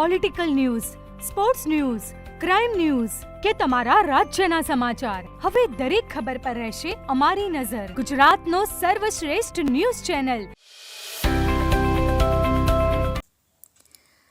Political news sports news crime news કે તમારા રાજ્યના સમાચાર. હવે દરેક ખબર પર રહેશે અમારી નજર. ગુજરાતનો સર્વશ્રેષ્ઠ ન્યૂઝ ચેનલ.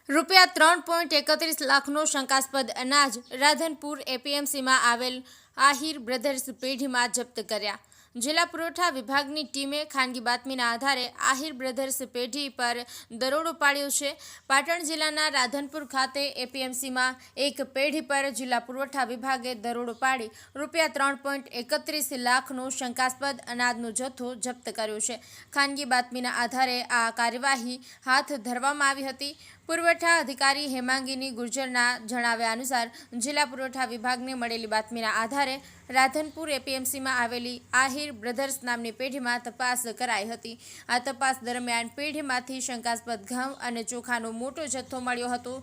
રૂપિયા ત્રણ પોઈન્ટ એકત્રીસ લાખનો શંકાસ્પદ અનાજ રાધનપુર એપીએમસીમાં આવેલ આહિર બ્રધર્સ પેઢીમાં જપ્ત કર્યા. જિલ્લા પુરવઠા વિભાગની ટીમે ખાનગી બાતમીના આધારે આહિર બ્રધર્સ પેઢી પર દરોડો પાડ્યો છે. પાટણ જિલ્લાના રાધનપુર ખાતે એપીએમસીમાં એક પેઢી પર જિલ્લા પુરવઠા વિભાગે દરોડો પાડી રૂપિયા ત્રણ પોઈન્ટ એકત્રીસ લાખનો શંકાસ્પદ અનાજનો જથ્થો જપ્ત કર્યો છે. ખાનગી બાતમીના આધારે આ કાર્યવાહી હાથ ધરવામાં આવી હતી. પુરવઠા અધિકારી હેમાંગીની ગુર્જરના જણાવ્યા અનુસાર જિલ્લા પુરવઠા વિભાગને મળેલી બાતમીના આધારે રાધનપુર એપીએમસીમાં આવેલી આહિર બ્રધર્સ નામની પેઢીમાં તપાસ કરાઈ હતી. આ તપાસ દરમિયાન પેઢીમાંથી શંકાસ્પદ ઘઉં અને ચોખાનો મોટો જથ્થો મળ્યો હતો,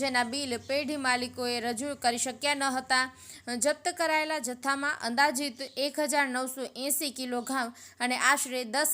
જેના બિલ પેઢી માલિકોએ રજૂ કરી શક્યા ન હતા. જપ્ત કરાયેલા જથ્થામાં અંદાજિત એક કિલો ઘઉં અને આશરે દસ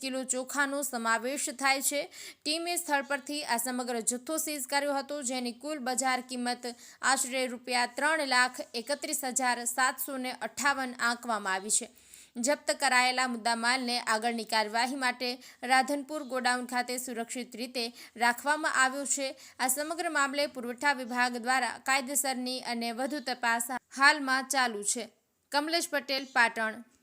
કિલો ચોખાનો સમાવેશ થાય છે. ટીમે સ્થળ પરથી આ સમગ્ર જથ્થો સીઝ કર્યો હતો, જેની કુલ બજાર કિંમત આશરે રૂપિયા ત્રણ લાખ એકત્રીસ હજાર સાતસો ને અઠ્ઠાવન આંકવામાં આવી છે. જપ્ત કરાયેલા મુદ્દામાલને આગળની કાર્યવાહી માટે રાધનપુર ગોડાઉન ખાતે સુરક્ષિત રીતે રાખવામાં આવ્યો છે. આ સમગ્ર મામલે પુરવઠા વિભાગ દ્વારા કાયદેસરની અને વધુ તપાસ હાલમાં ચાલુ છે. કમલેશ પટેલ, પાટણ.